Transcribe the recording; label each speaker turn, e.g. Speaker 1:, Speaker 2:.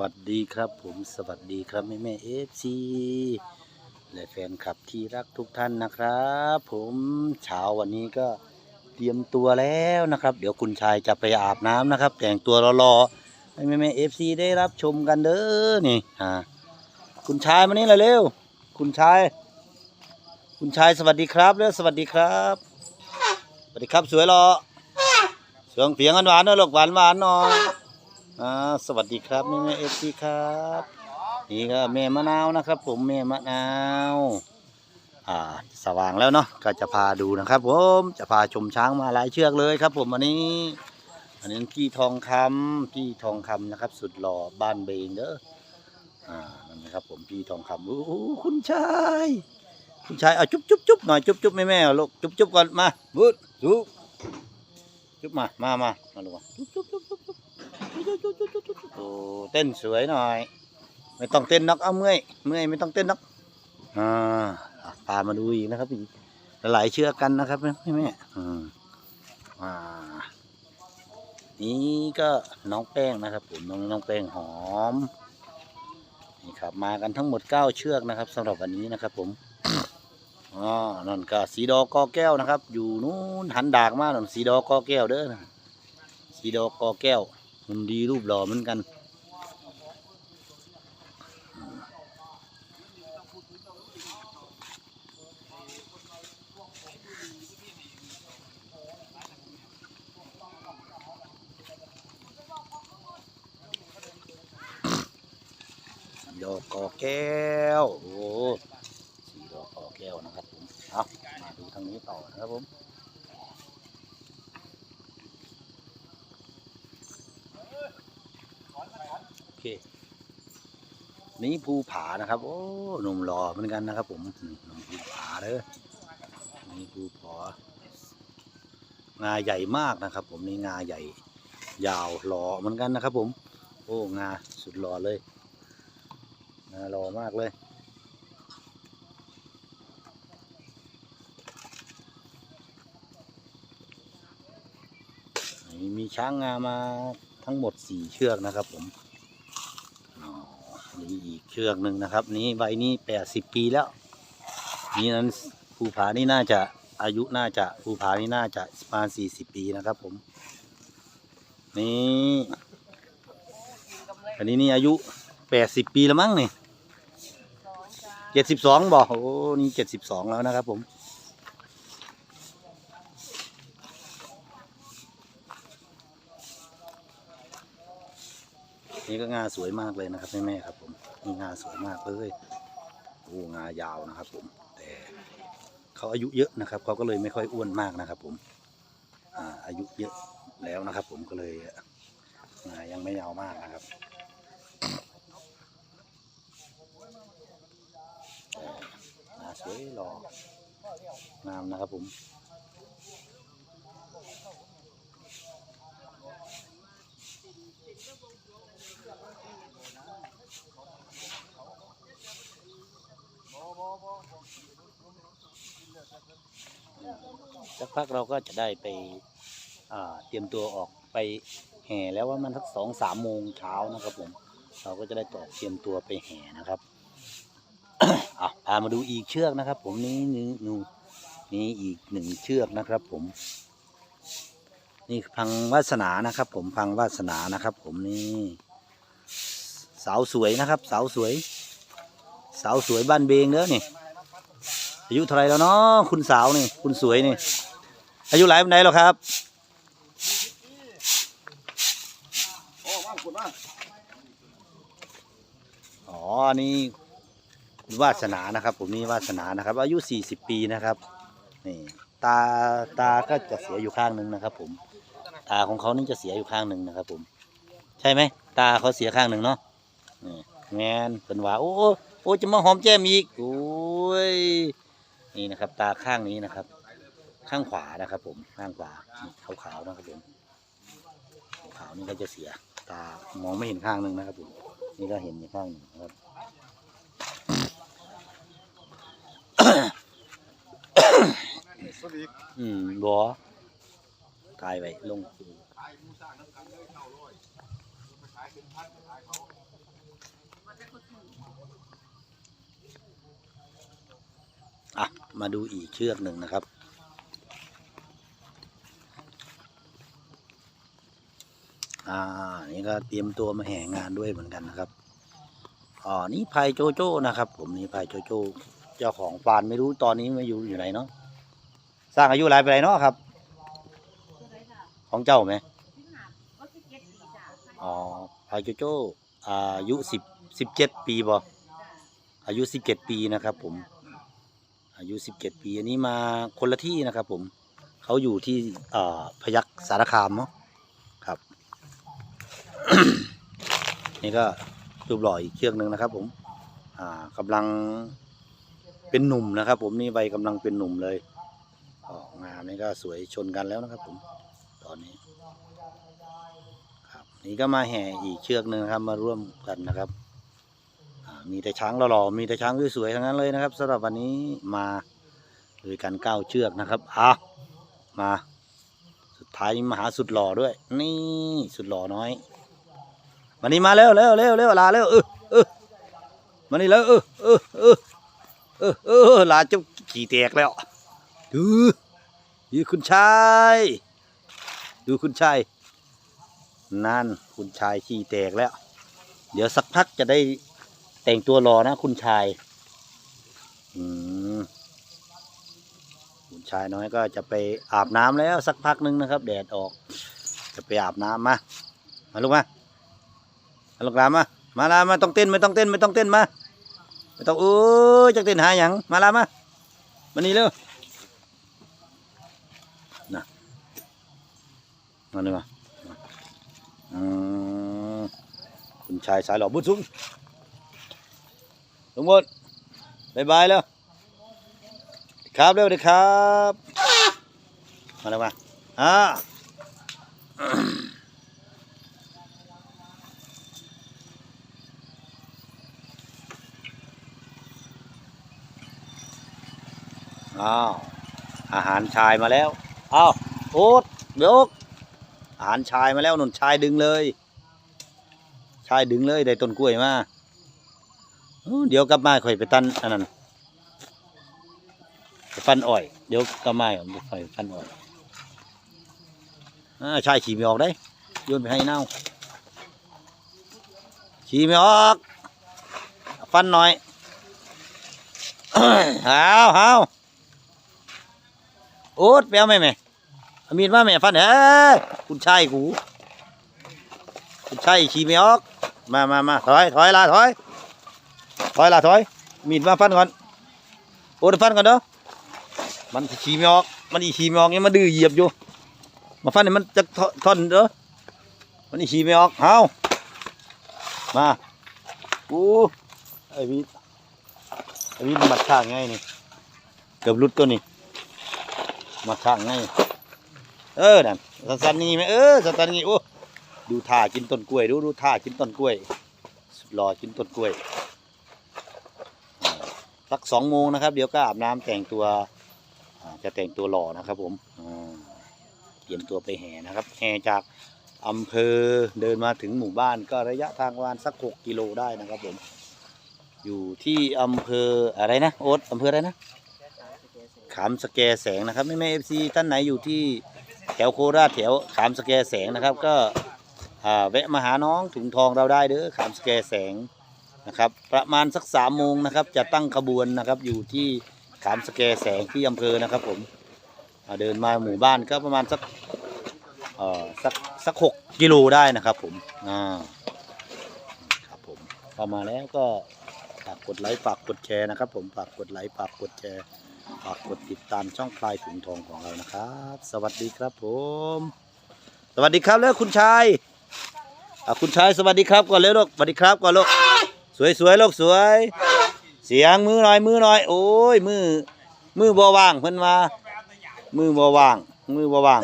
Speaker 1: วัสดีครับผมสวัสดีครับแม่แม่เอฟซีและแฟนคลับที่รักทุกท่านนะครับ ผมเช้าวันนี้ก็เตรียมตัวแล้วนะครับ เดี๋ยวคุณชายจะไปอาบน้ำนะครับ แต่งตัวรอๆให้แม่แม่เอฟซีได้รับชมกันเด้อนี่อ่าคุณชายมานี่เลยเร็ว คุณชาย คุณชายสวัสดีครับเด้อสวัสดีครับสวัสดีครับสวยรอเสียงเสียงหวานๆหน่อยลูกหวานหวานหน่อย อ่าสวัสดีครับแม่แม่เอฟซีครับ นี่ก็แม่มะนาวนะครับ ผมแม่มะนาวอ่าสว่างแล้วเนาะก็จะพาดูนะครับผมจะพาชมช้างมาหลายเชือกเลยครับ ผมวันนี้ อันนี้พี่ทองคำพี่ทองคำนะครับ สุดหล่อบ้านเบงเด้ออ่านั่นนะครับผมพี่ทองคำโอ้โหคุณชายคุณชายเอาจุ๊บจุ๊บจุ๊บหน่อยจุ๊บจุ๊บแม่แม่เอาลูกจุ๊บจุ๊บก่อนมาบูดจุ๊บจุ๊บมามามามาลูกมาจุ๊บจุ๊บจุ๊บจุ๊บจุ๊บโอ้ เต้นสวยหน่อย ไม่ต้องเต้นนักเอาเมื่อยเมื่อยไม่ต้องเต้นนักอ่าพามาดูอีกนะครับอีกหลายเชือกกันนะครับแม่แม่อืมอ่านี่ก็น้องแป้งนะครับผมน้องน้องแป้งหอมนี่ครับมากันทั้งหมดเก้าเชือกนะครับสำหรับวันนี้นะครับผมอ๋อนั่นก็สีดอกกอแก้วนะครับ อยู่นู้นหันดากมากนั่นสีดอกกอแก้วเด้อสีดอกกอแก้ว มันดีรูปหล่อเหมือนกัน ดอกกอแก้ว โอ้สีดอกกอแก้วนะครับผม เอามาดูทางนี้ต่อนะครับผม โอเค นี่ภูผานะครับ โอ้หนุ่มหล่อเหมือนกันนะครับ ผมหนุ่มภูผาเด้อนี่ภูผางาใหญ่มากนะครับ ผมนี่งาใหญ่ ยาวหล่อเหมือนกันนะครับ ผม โอ้งาสุดหล่อเลยงาหล่อมากเลยมีช้างงามาทั้งหมดสี่เชือกนะครับผม เชือกหนึ่งนะครับ นี้ใบนี้แปดสิบปีแล้ว นี่นั้นภูผานี่น่าจะอายุน่าจะภูผานี่น่าจะประมาณสี่สิบปีนะครับ ผม นี่อันนี้นี่อายุแปดสิบปีแล้วมั้งนี่เจ็ดสิบสองบอกโอ้นี่เจ็ดสิบสองแล้วนะครับ ผมนี่ก็งาสวยมากเลยนะครับแม่แม่ๆครับผม นี่งาสวยมากเลยโอ้งายาวนะครับ ผม แต่เขาอายุเยอะนะครับเขาก็เลยไม่ค่อยอ้วนมากนะครับ ผมอ่าอายุเยอะแล้วนะครับ ผมก็เลยงายังไม่ยาวมากนะครับงาสวยหล่องามนะครับ ผม สักพักเราก็จะได้ไปเตรียมตัวออกไปแห่แล้วว่ามันสักสองสามโมงเช้านะครับผม เราก็จะได้ต่อเตรียมตัวไปแห่นะครับอะพามาดูอีกเชือกนะครับ ผมนี่นี่นูนี่อีกหนึ่งเชือกนะครับ ผม นี่พังวาสนานะครับ ผมพังวาสนานะครับ ผมนี่สาวสวยนะครับ สาวสวย สาวสวยบ้านเบงเด้อนี่ อายุเท่าไรแล้วเนาะคุณสาวนี่ คุณสวยนี่ อายุหลายปานใดแล้วครับ
Speaker 2: อ๋
Speaker 1: ออันนี่วาสนานะครับ ผมนี่วาสนานะครับ อายุสี่สิบปีนะครับนี่ตาตาก็จะเสียอยู่ข้างหนึ่งนะครับ ผม ตาของเขานี่จะเสียอยู่ข้างหนึ่งนะครับ ผม ใช่ไหมตาเขาเสียข้างหนึ่งเนาะนี่ แงนเป็นว่าโอ้โอ้จะมาหอมแก้มอีกโอ้ยนี่นะครับ ตาข้างนี้นะครับ ข้างขวานะครับ ผมข้างขวานี่ขาวๆนะครับผมขาวนี่ก็จะเสีย ตามองไม่เห็นข้างหนึ่งนะครับผมนี่ก็เห็นอยู่ข้างหนึ่งครับอืมบอกายไว้ลง
Speaker 2: อยไปขายเป็นพันไปขายเขา
Speaker 1: อะ มาดูอีกเชือกหนึ่งนะครับ อ่า นี่ก็เตรียมตัวมาแห่งานด้วยเหมือนกันนะครับ อ๋อ นี่พายโจโจ้นะครับ ผมนี่พายโจโจ้ เจ้าของฟาร์มไม่รู้ตอนนี้มาอยู่อยู่ไหนเนาะ สร้างอายุหลายไปไหนเนาะครับ ของเจ้าไหม อ๋อพายโจโจ้อายุสิบ สิบเจ็ดปีบ่อายุสิบเจ็ดปีนะครับ ผม อายุสิบเจ็ดปี อันนี้มาคนละที่นะครับ ผมเขาอยู่ที่พยัคฆ์สารคามเนาะครับ นี่ก็รูปหล่ออีกเชือกหนึ่งนะครับ ผมกำลังเป็นหนุ่มนะครับ ผมนี่ใบกำลังเป็นหนุ่มเลยออกงามนี่ก็สวยชนกันแล้วนะครับ ผมตอนนี้ ครับ นี่ก็มาแห่อีกเชือกหนึ่งครับมาร่วมกันนะครับ มีแต่ช้างหล่อๆมีแต่ช้างสวยๆทั้งนั้นเลยนะครับสำหรับวันนี้มาด้วยกันเก้าเชือกนะครับอะมา สุดท้ายมาหาสุดหล่อด้วย นี่สุดหล่อน้อยวันนี้มาเร็วเร็วเร็วเร็วลาเร็วเออเออมานี่แล้วเออเออเออเออเออลาเจ้าขี่แตกแล้วดูดูคุณชายดูคุณชายนั่นคุณชายขี้แตกแล้ว เดี๋ยวสักพักจะได้ แต่งตัวรอนะ คุณชาย อืมคุณชายน้อยก็จะไปอาบน้ำแล้วสักพักหนึ่งนะครับ แดดออก จะไปอาบน้ำมา มาลูกมามาลูกหลามา มาลามาต้องเต้นไม่ต้องเต้นไม่ต้องเต้นมา ไม่ต้องเอ้จะเต้นหาอย่างมาลามามานี่เร็วนะมาเลยมาอืมคุณชายสายหล่อบุญสูง ลุงบดบายบายแล้ว ครับเร็วเด็กครับ มาแล้วมาอ่าอ้าวอาหารชายมาแล้วอ้าวโอ๊ตเดี๋ยวอาหารชายมาแล้วนนชายดึงเลย ชายดึงเลยได้ต้นกล้วยมา เดี๋ยวกลับมาค่อยไปตันอันนั้นฟันอ้อย เดี๋ยวกลับมาค่อยฟันอ้อยอ่าชายขี่ไม่ออกได้โยนไปให้เน่าขี่ไม่ออก ฟันหน่อยหาวหาวโอ๊ตไปเอาไหมแม่มีดมาแม่ฟันเอ้ยคุณชายกูคุณชายขี่ไม่ออก มามามาถอยถอยลาถอย ถอยลาถอย มีดมาฟันก่อน โอ้ยฟันก่อนเด้อ มันสิขี่ไม่ออก มันอีขี่ไม่ออกยังมาดื้อเหยียบอยู่ มาฟันให้มันจะทท่อนเด้อ มันอีขี่ไม่ออกเฮามาอู้ไอ้วิทไอ้วิทมันมัดข้างไงนี่ เกือบหลุดตัวนี่มัดข้างไงเออนั่นสันๆนี่ไหมเออสันๆนี่โอ้ดูท่ากินต้นกล้วย ดูดูท่ากินต้นกล้วย สุดหล่อกินต้นกล้วยอ่า สักสองโมงนะครับ เดี๋ยวก็อาบน้ำแต่งตัวจะแต่งตัวหล่อนะครับ ผมเตรียมตัวไปแห่นะครับแห่จากอำเภอเดินมาถึงหมู่บ้านก็ระยะทางประมาณสักหกกิโลได้นะครับผม อยู่ที่อำเภออะไรนะโอ๊ตอำเภออะไรนะขามสแกแสงนะครับแม่แม่เอฟซีท่านไหนอยู่ที่แถวโคราชแถวขามสแกแสงนะครับ ก็แวะมาหาน้องถุงทองเราได้เด้อขามสแกแสง นะครับ ประมาณสักสามโมงนะครับ จะตั้งขบวนนะครับ อยู่ที่ขามสแกแสงที่อำเภอนะครับ ผมเดินมาหมู่บ้านก็ประมาณสักเอ่อสักสักหกกิโลได้นะครับ ผมอ่าครับผมเข้ามาแล้วก็ฝากกดไลค์ฝากกดแชร์นะครับ ผมฝากกดไลค์ฝากกดแชร์ฝากกดติดตามช่องพลายถุงทองของเรานะครับ สวัสดีครับผม สวัสดีครับแล้วคุณชายอะคุณชายสวัสดีครับก่อนเร็วลูกสวัสดีครับก่อนลูก วยสวยลูกสวย เสียงมือหน่อยมือหน่อย โอ้ยมือมือบ่ว่างเพิ่นมา มือบ่ว่าง มือบ่ว่าง